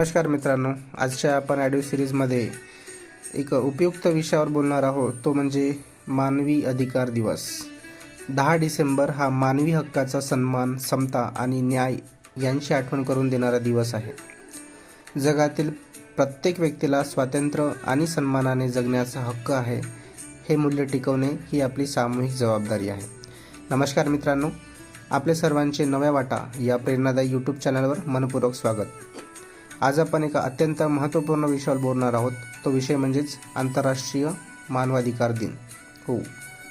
नमस्कार मित्रांनो आजच्या आपण ॲडिओ सिरीजमध्ये एक उपयुक्त विषयावर बोलणार आहोत तो म्हणजे मानवी अधिकार दिवस. दहा डिसेंबर हा मानवी हक्काचा सन्मान समता आणि न्याय यांची आठवण करून देणारा दिवस आहे. जगातील प्रत्येक व्यक्तीला स्वातंत्र्य आणि सन्मानाने जगण्याचा हक्क आहे हे मूल्य टिकवणे ही आपली सामूहिक जबाबदारी आहे. नमस्कार मित्रांनो आपले सर्वांचे नव्या वाटा या प्रेरणादायी यूट्यूब चॅनलवर मनपूर्वक स्वागत. आज आपण एका अत्यंत महत्त्वपूर्ण विषयावर बोलणार आहोत. तो विषय म्हणजेच आंतरराष्ट्रीय मानवाधिकार दिन. हो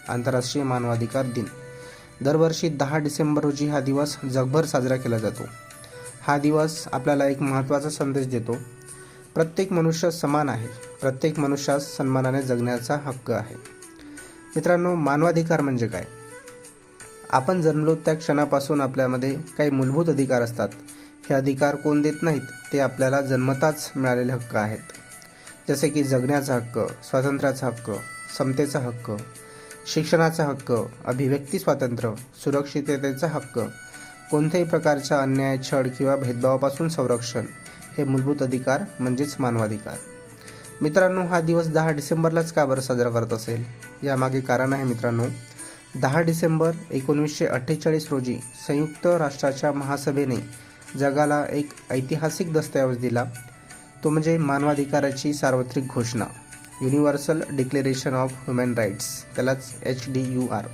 आंतरराष्ट्रीय मानवाधिकार दिन. दरवर्षी दहा डिसेंबर रोजी हा दिवस जगभर साजरा केला जातो. हा दिवस आपल्याला एक महत्त्वाचा संदेश देतो. प्रत्येक मनुष्य समान आहे. प्रत्येक मनुष्यास सन्मानाने जगण्याचा हक्क आहे. मित्रांनो मानवाधिकार म्हणजे काय? आपण जन्मलो त्या क्षणापासून आपल्यामध्ये काही मूलभूत अधिकार असतात. हे अधिकार कोण देत नाहीत ते आपल्याला जन्मताच मिळालेले हक्क आहेत. जसे की जगण्याचा हक्क स्वातंत्र्याचा हक्क समतेचा हक्क शिक्षणाचा हक्क अभिव्यक्ती स्वातंत्र्य सुरक्षिततेचा हक्क कोणत्याही प्रकारच्या अन्याय छळ किंवा भेदभावापासून संरक्षण हे मूलभूत अधिकार म्हणजेच मानवाधिकार. मित्रांनो हा दिवस दहा डिसेंबरलाच का बरं साजरा करत असेल? यामागे कारण आहे मित्रांनो दहा डिसेंबर एकोणीसशे अठ्ठेचाळीस रोजी संयुक्त राष्ट्राच्या महासभेने जगाला एक ऐतिहासिक दस्तऐवज दिला. तो म्हणजे मानवाधिकाराची सार्वत्रिक घोषणा. Universal declaration of human rights त्यालाच एच डी यू आर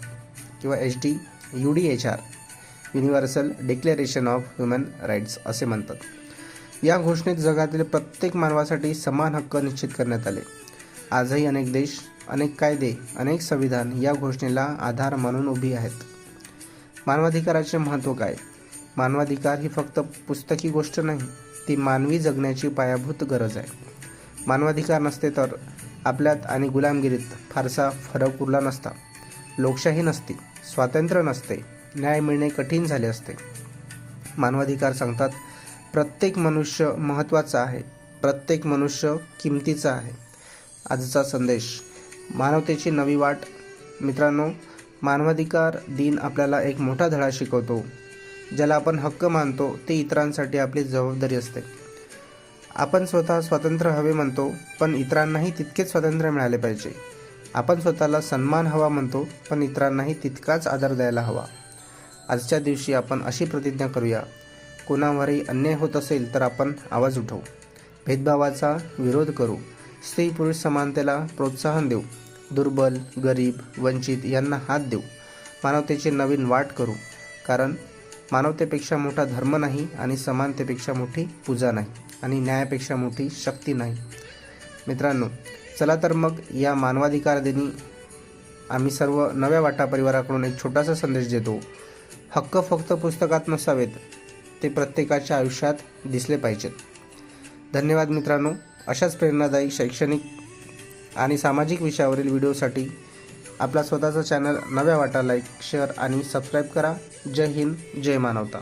किंवा H D U D H R universal declaration of human rights असे म्हणतात. या घोषणेत जगातील प्रत्येक मानवासाठी समान हक्क निश्चित करण्यात आले. आजही अनेक देश अनेक कायदे अनेक संविधान या घोषणेला आधार मानून उभी आहेत. मानवाधिकाराचे महत्त्व काय? मानवाधिकार ही फक्त पुस्तकी गोष्ट नाही ती मानवी जगण्याची पायाभूत गरज आहे. मानवाधिकार नसते तर आपल्यात आणि गुलामगिरीत फारसा फरक उरला नसता. लोकशाही नसती स्वातंत्र्य नसते न्याय मिळणे कठीण झाले असते. मानवाधिकार सांगतात प्रत्येक मनुष्य महत्त्वाचा आहे प्रत्येक मनुष्य किमतीचा आहे. आजचा संदेश मानवतेची नवी वाट. मित्रांनो मानवाधिकार दिन आपल्याला एक मोठा धडा शिकवतो. ज्याला आपण हक्क मानतो ते इतरांसाठी आपली जबाबदारी असते. आपण स्वतः स्वातंत्र्य हवे म्हणतो पण इतरांनाही तितकेच स्वातंत्र्य मिळाले पाहिजे. आपण स्वतःला सन्मान हवा म्हणतो पण इतरांनाही तितकाच आदर द्यायला हवा. आजच्या दिवशी आपण अशी प्रतिज्ञा करूया कोणावरही अन्याय होत असेल तर आपण आवाज उठवू. भेदभावाचा विरोध करू. स्त्री पुरुष समानतेला प्रोत्साहन देऊ. दुर्बल गरीब वंचित यांना हात देऊ. मानवतेची नवीन वाट करू. कारण मानवतेपेक्षा मोठा धर्म नाही आणि समानतेपेक्षा मोठी पूजा नाही आणि न्यायापेक्षा मोठी शक्ती नाही. मित्रांनो चला तर मग या मानवाधिकार दिनी आम्ही सर्व नव्या वाटा परिवाराकडून एक छोटासा संदेश देतो. हक्क फक्त पुस्तकात नसावेत ते प्रत्येकाच्या आयुष्यात दिसले पाहिजेत. धन्यवाद मित्रांनो. अशाच प्रेरणादायी शैक्षणिक आणि सामाजिक विषयावरील व्हिडिओसाठी आपला स्वतःचा चॅनल नव्या वाटा लाईक शेअर आणि सबस्क्राईब करा. जय हिंद जय मानवता.